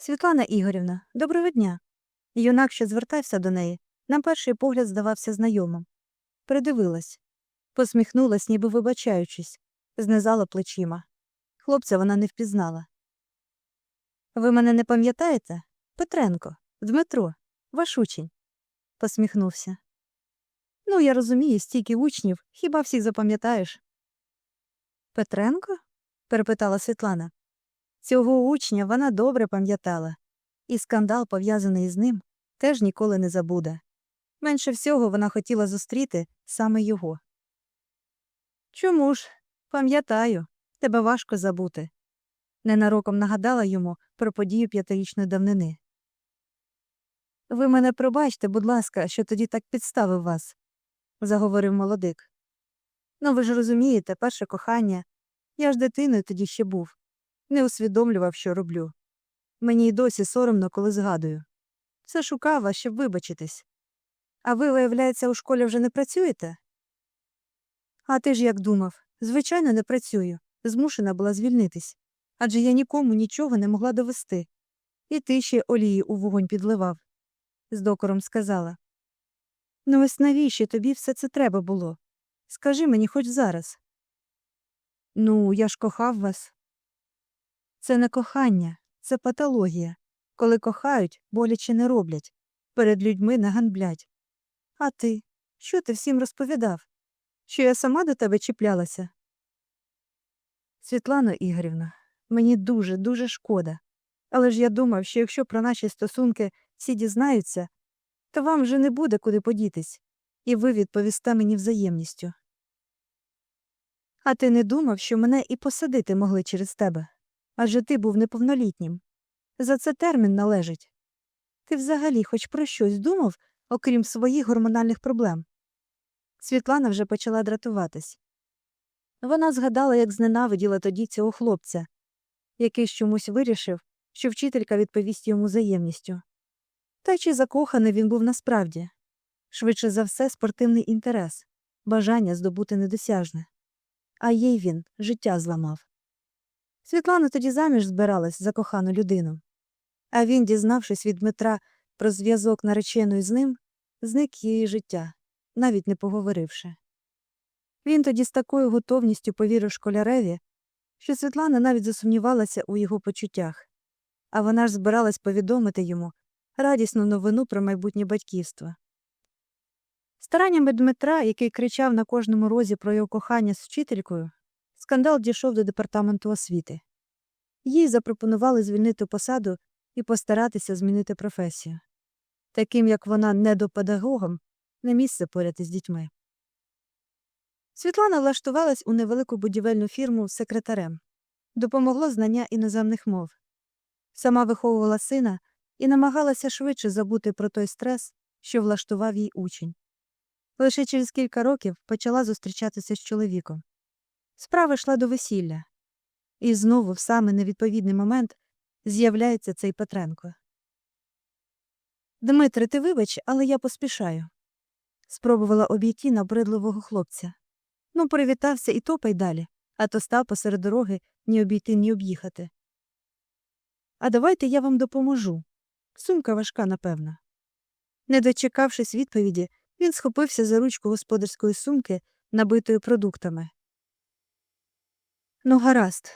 Світлана Ігорівна, доброго дня. Юнак, що звертався до неї, на перший погляд здавався знайомим. Придивилась, посміхнулась, ніби вибачаючись, знизала плечима. Хлопця вона не впізнала. Ви мене не пам'ятаєте? Петренко, Дмитро, ваш учень, посміхнувся. Ну, я розумію, стільки учнів, хіба всіх запам'ятаєш? Петренко? перепитала Світлана. Цього учня вона добре пам'ятала, і скандал, пов'язаний з ним, теж ніколи не забуде. Менше всього вона хотіла зустріти саме його. Чому ж? Пам'ятаю, тебе важко забути. Ненароком нагадала йому про подію п'ятирічної давнини. Ви мене пробачте, будь ласка, що тоді так підставив вас, заговорив молодик. Ну, ви ж розумієте, перше кохання. Я ж дитиною тоді ще був, не усвідомлював, що роблю. Мені й досі соромно, коли згадую. Все шукав вас, щоб вибачитись. А ви, виявляється, у школі вже не працюєте? А ти ж як думав? Звичайно, не працюю. Змушена була звільнитись. Адже я нікому нічого не могла довести. І ти ще олії у вогонь підливав, з докором сказала. Ну ось навіщо тобі все це треба було? Скажи мені хоч зараз. Ну, я ж кохав вас. Це не кохання, це патологія. Коли кохають, боляче не роблять, перед людьми не ганблять. А ти? Що ти всім розповідав? Що я сама до тебе чіплялася? Світлано Ігорівна, мені дуже, дуже шкода. Але ж я думав, що якщо про наші стосунки всі дізнаються, то вам вже не буде куди подітись, і ви відповісте мені взаємністю. А ти не думав, що мене і посадити могли через тебе? Адже ти був неповнолітнім. За це термін належить. Ти взагалі хоч про щось думав, окрім своїх гормональних проблем? Світлана вже почала дратуватись. Вона згадала, як зненавиділа тоді цього хлопця, який чомусь вирішив, що вчителька відповість йому взаємністю. Та чи закоханий він був насправді? Швидше за все, спортивний інтерес, бажання здобути недосяжне. А їй він життя зламав. Світлана тоді заміж збиралась за кохану людину. А він, дізнавшись від Дмитра про зв'язок нареченої з ним, зник її життя, навіть не поговоривши. Він тоді з такою готовністю повірив школяреві, що Світлана навіть засумнівалася у його почуттях, а вона ж збиралась повідомити йому радісну новину про майбутнє батьківство. Стараннями Дмитра, який кричав на кожному розі про його кохання з вчителькою, скандал дійшов до департаменту освіти. Їй запропонували звільнити посаду і постаратися змінити професію. Таким, як вона, недопедагогом, не місце поряд із дітьми. Світлана влаштувалась у невелику будівельну фірму секретарем. Допомогло знання іноземних мов. Сама виховувала сина і намагалася швидше забути про той стрес, що влаштував їй учень. Лише через кілька років почала зустрічатися з чоловіком. Справа йшла до весілля. І знову, в саме невідповідний момент, з'являється цей Петренко. Дмитре, ти вибач, але я поспішаю. Спробувала обійти набридливого хлопця. Ну, привітався і топай далі, а то став посеред дороги ні обійти, ні об'їхати. А давайте я вам допоможу. Сумка важка, напевно. Не дочекавшись відповіді, він схопився за ручку господарської сумки, набитої продуктами. Ну, гаразд,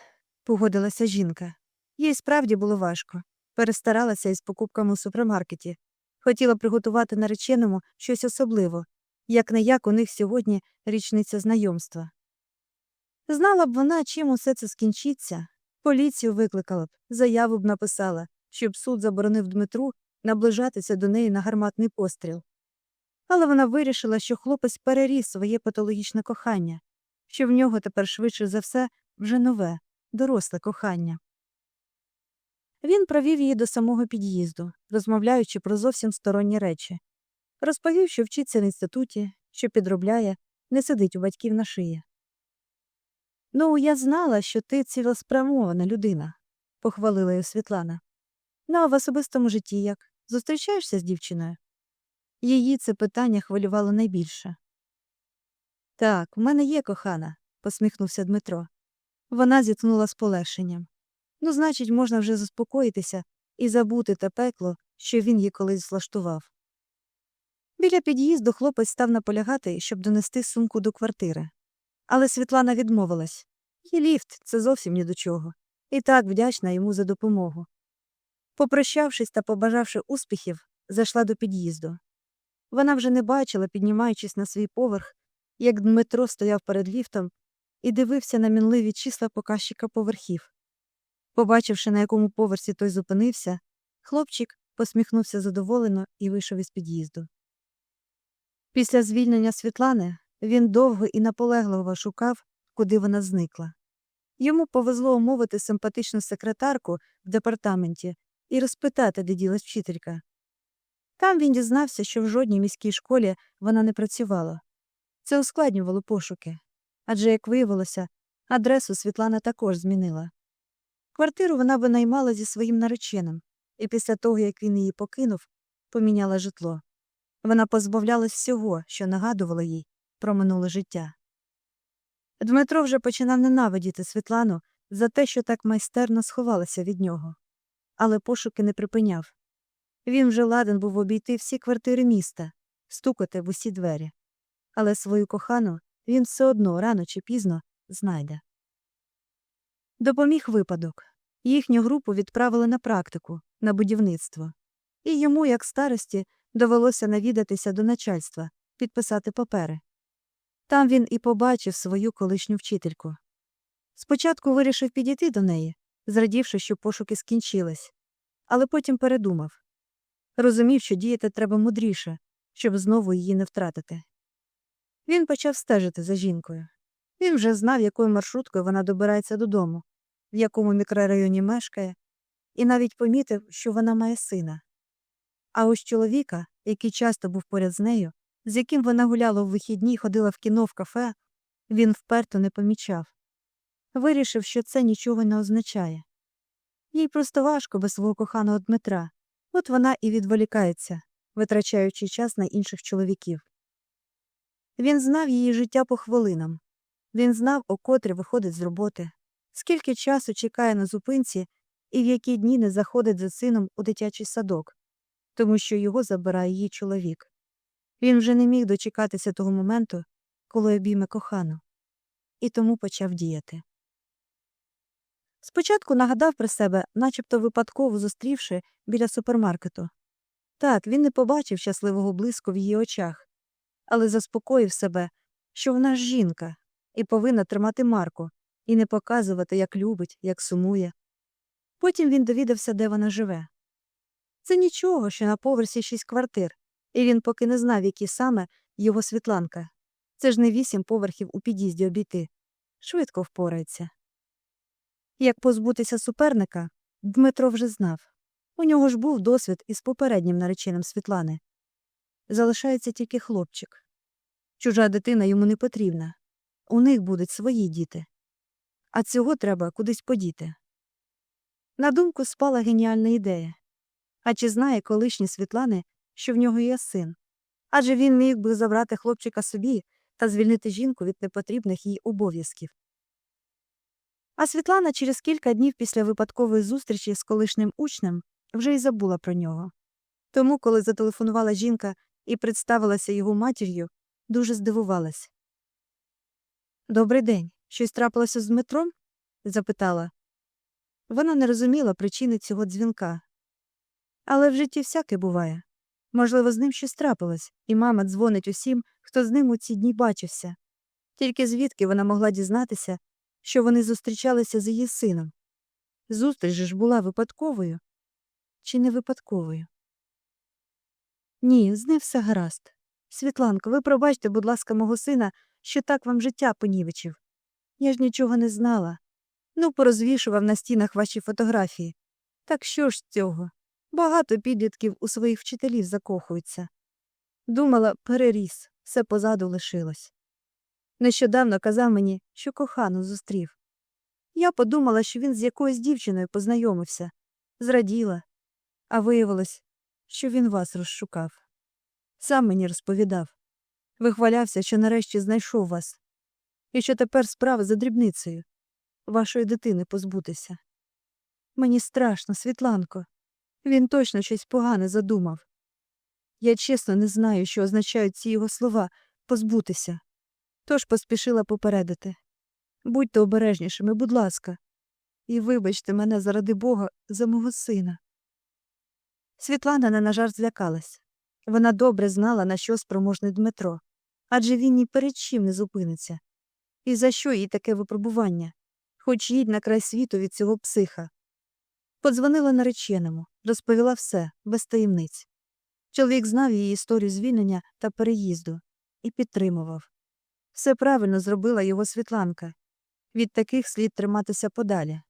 погодилася жінка. Їй справді було важко. Перестаралася із покупками у супермаркеті. Хотіла приготувати нареченому щось особливе, як не як у них сьогодні річниця знайомства. Знала б вона, чим усе це скінчиться, поліцію викликала б, заяву б написала, щоб суд заборонив Дмитру наближатися до неї на гарматний постріл. Але вона вирішила, що хлопець переріс своє патологічне кохання, що в нього тепер швидше за все вже нове, доросле кохання. Він провів її до самого під'їзду, розмовляючи про зовсім сторонні речі. Розповів, що вчиться в інституті, що підробляє, не сидить у батьків на шиї. Ну, я знала, що ти цілеспрямована людина, похвалила її Світлана. Ну, а в особистому житті як? Зустрічаєшся з дівчиною? Її це питання хвилювало найбільше. Так, в мене є кохана, посміхнувся Дмитро. Вона зітхнула з полегшенням. Ну, значить, можна вже заспокоїтися і забути те пекло, що він їй колись влаштував. Біля під'їзду хлопець став наполягати, щоб донести сумку до квартири. Але Світлана відмовилась. Її ліфт це зовсім ні до чого. І так вдячна йому за допомогу. Попрощавшись та побажавши успіхів, зайшла до під'їзду. Вона вже не бачила, піднімаючись на свій поверх, як Дмитро стояв перед ліфтом і дивився на мінливі числа показчика поверхів. Побачивши, на якому поверсі той зупинився, хлопчик посміхнувся задоволено і вийшов із під'їзду. Після звільнення Світлани він довго і наполегливо шукав, куди вона зникла. Йому повезло умовити симпатичну секретарку в департаменті і розпитати, де ділась вчителька. Там він дізнався, що в жодній міській школі вона не працювала. Це ускладнювало пошуки. Адже, як виявилося, адресу Світлана також змінила. Квартиру вона винаймала зі своїм нареченим, і після того, як він її покинув, поміняла житло. Вона позбавлялась всього, що нагадувало їй про минуле життя. Дмитро вже починав ненавидіти Світлану за те, що так майстерно сховалася від нього. Але пошуки не припиняв. Він вже ладен був обійти всі квартири міста, стукати в усі двері. Але свою кохану він все одно рано чи пізно знайде. Допоміг випадок. Їхню групу відправили на практику, на будівництво. І йому, як старості, довелося навідатися до начальства, підписати папери. Там він і побачив свою колишню вчительку. Спочатку вирішив підійти до неї, зрадівши, що пошуки скінчились, але потім передумав. Розумів, що діяти треба мудріше, щоб знову її не втратити. Він почав стежити за жінкою. Він вже знав, якою маршруткою вона добирається додому, в якому мікрорайоні мешкає, і навіть помітив, що вона має сина. А ось чоловіка, який часто був поряд з нею, з яким вона гуляла в вихідні ходила в кіно в кафе, він вперто не помічав. Вирішив, що це нічого не означає. Їй просто важко без свого коханого Дмитра, от вона і відволікається, витрачаючи час на інших чоловіків. Він знав її життя по хвилинам. Він знав, о котрі виходить з роботи, скільки часу чекає на зупинці і в які дні не заходить за сином у дитячий садок, тому що його забирає її чоловік. Він вже не міг дочекатися того моменту, коли обійме кохану, і тому почав діяти. Спочатку нагадав про себе, начебто випадково зустрівши біля супермаркету. Так, він не побачив щасливого блиску в її очах, але заспокоїв себе, що вона ж жінка і повинна тримати марку і не показувати, як любить, як сумує. Потім він довідався, де вона живе. Це нічого, що на поверсі шість квартир, і він поки не знав, які саме його світланка. Це ж не вісім поверхів у під'їзді обійти. Швидко впорається. Як позбутися суперника, Дмитро вже знав. У нього ж був досвід із попереднім нареченим Світлани. Залишається тільки хлопчик. Чужа дитина йому не потрібна. У них будуть свої діти. А цього треба кудись подіти. На думку спала геніальна ідея. А чи знає колишній Світлани, що в нього є син? Адже він міг би забрати хлопчика собі та звільнити жінку від непотрібних їй обов'язків. А Світлана через кілька днів після випадкової зустрічі з колишнім учнем вже й забула про нього. Тому, коли зателефонувала жінка і представилася його матір'ю, дуже здивувалась. Добрий день. Щось трапилося з Дмитром? запитала. Вона не розуміла причини цього дзвінка. Але в житті всяке буває. Можливо, з ним щось трапилось, і мама дзвонить усім, хто з ним у ці дні бачився. Тільки звідки вона могла дізнатися, що вони зустрічалися з її сином. Зустріч ж була випадковою чи не випадковою? Ні, з ним все гаразд. Світланко, ви пробачте, будь ласка, мого сина, що так вам життя понівечив. Я ж нічого не знала. Ну, порозвішував на стінах ваші фотографії. Так що ж з цього? Багато підлітків у своїх вчителів закохуються. Думала, переріс, все позаду лишилось. Нещодавно казав мені, що кохану зустрів. Я подумала, що він з якоюсь дівчиною познайомився, зраділа, а виявилось, що він вас розшукав. Сам мені розповідав. Вихвалявся, що нарешті знайшов вас, і що тепер справа за дрібницею вашої дитини позбутися. Мені страшно, Світланко. Він точно щось погане задумав. Я чесно не знаю, що означають ці його слова позбутися. Тож поспішила попередити. Будьте обережнішими, будь ласка, і вибачте мене заради Бога за мого сина. Світлана не на жарт злякалась. Вона добре знала, на що спроможний Дмитро, адже він ні перед чим не зупиниться. І за що їй таке випробування? Хоч їдь на край світу від цього психа. Подзвонила нареченому, розповіла все, без таємниць. Чоловік знав її історію звільнення та переїзду і підтримував. Все правильно зробила його Світланка. Від таких слід триматися подалі.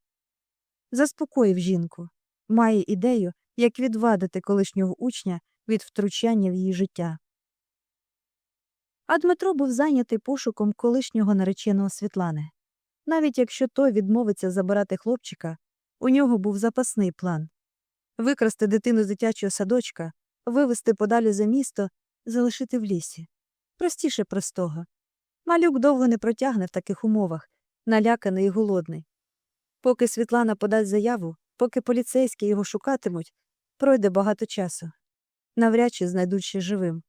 Заспокоїв жінку, має ідею, як відвадити колишнього учня від втручання в її життя. А Дмитро був зайнятий пошуком колишнього нареченого Світлани. Навіть якщо той відмовиться забирати хлопчика, у нього був запасний план викрасти дитину з дитячого садочка, вивезти подалі за місто, залишити в лісі. Простіше простого. Малюк довго не протягне в таких умовах, наляканий і голодний. Поки Світлана подасть заяву, поки поліцейські його шукатимуть, пройде багато часу. Навряд чи знайдуть ще живим.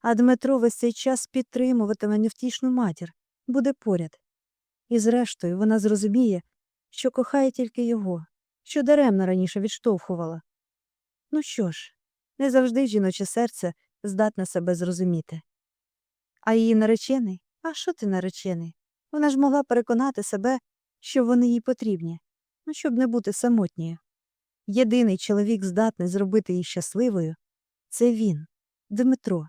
А Дмитро весь цей час підтримуватиме невтішну матір, буде поряд. І зрештою вона зрозуміє, що кохає тільки його, що даремно раніше відштовхувала. Ну що ж, не завжди жіноче серце здатне себе зрозуміти. А її наречений? А що ти наречений? Вона ж могла переконати себе, що вони їй потрібні, ну щоб не бути самотньою. Єдиний чоловік здатний зробити її щасливою це він, Дмитро.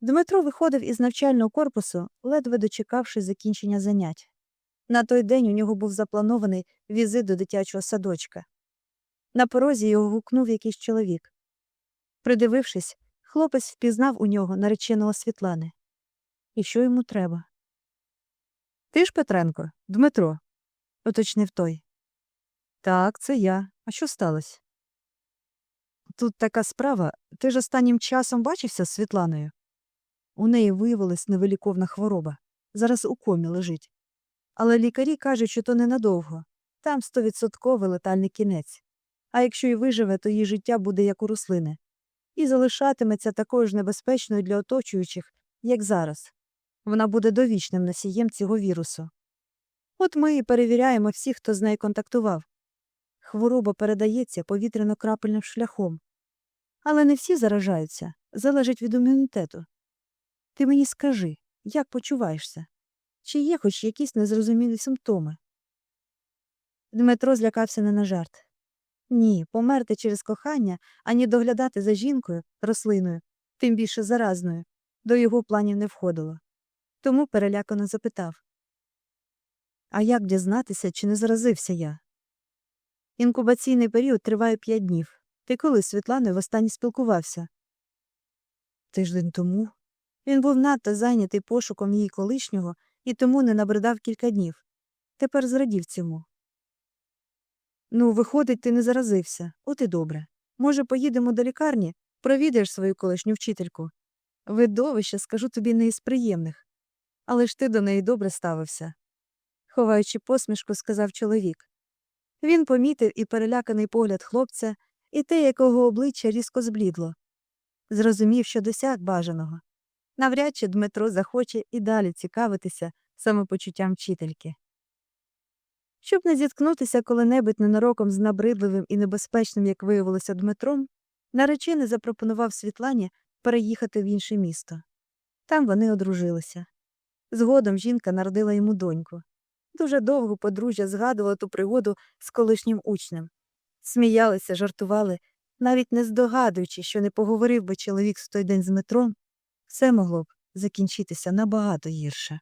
Дмитро виходив із навчального корпусу, ледве дочекавши закінчення занять. На той день у нього був запланований візит до дитячого садочка. На порозі його гукнув якийсь чоловік. Придивившись, хлопець впізнав у нього нареченого Світлани. І що йому треба? Ти ж, Петренко, Дмитро, уточнив той. Так, це я. А що сталося? Тут така справа. Ти ж останнім часом бачився з Світланою? У неї виявилась невиліковна хвороба. Зараз у комі лежить. Але лікарі кажуть, що то ненадовго. Там стовідсотковий летальний кінець. А якщо й виживе, то її життя буде як у рослини. І залишатиметься такою ж небезпечною для оточуючих, як зараз. Вона буде довічним носієм цього вірусу. От ми і перевіряємо всіх, хто з нею контактував. Хвороба передається повітряно-крапельним шляхом. Але не всі заражаються, залежить від імунітету. Ти мені скажи, як почуваєшся? Чи є хоч якісь незрозумілі симптоми? Дмитро злякався не на жарт. Ні, померти через кохання, ані доглядати за жінкою, рослиною, тим більше заразною, до його планів не входило. Тому перелякано запитав А як дізнатися, чи не заразився я? Інкубаційний період триває п'ять днів. Ти коли з Світланою востаннє спілкувався? Тиждень тому. Він був надто зайнятий пошуком її колишнього і тому не набридав кілька днів. Тепер зрадів цьому. Ну, виходить, ти не заразився. От і добре. Може, поїдемо до лікарні, провідаєш свою колишню вчительку. Видовище, скажу тобі, не із приємних. Але ж ти до неї добре ставився. Ховаючи посмішку, сказав чоловік. Він помітив і переляканий погляд хлопця, і те, якого обличчя різко зблідло. Зрозумів, що досяг бажаного. Навряд чи Дмитро захоче і далі цікавитися самопочуттям вчительки. Щоб не зіткнутися коли-небудь ненароком з набридливим і небезпечним, як виявилося Дмитром, наречений запропонував Світлані переїхати в інше місто. Там вони одружилися. Згодом жінка народила йому доньку. Дуже довго подружжя згадувало ту пригоду з колишнім учнем. Сміялися, жартували, навіть не здогадуючи, що не поговорив би чоловік в той день з метром, все могло б закінчитися набагато гірше.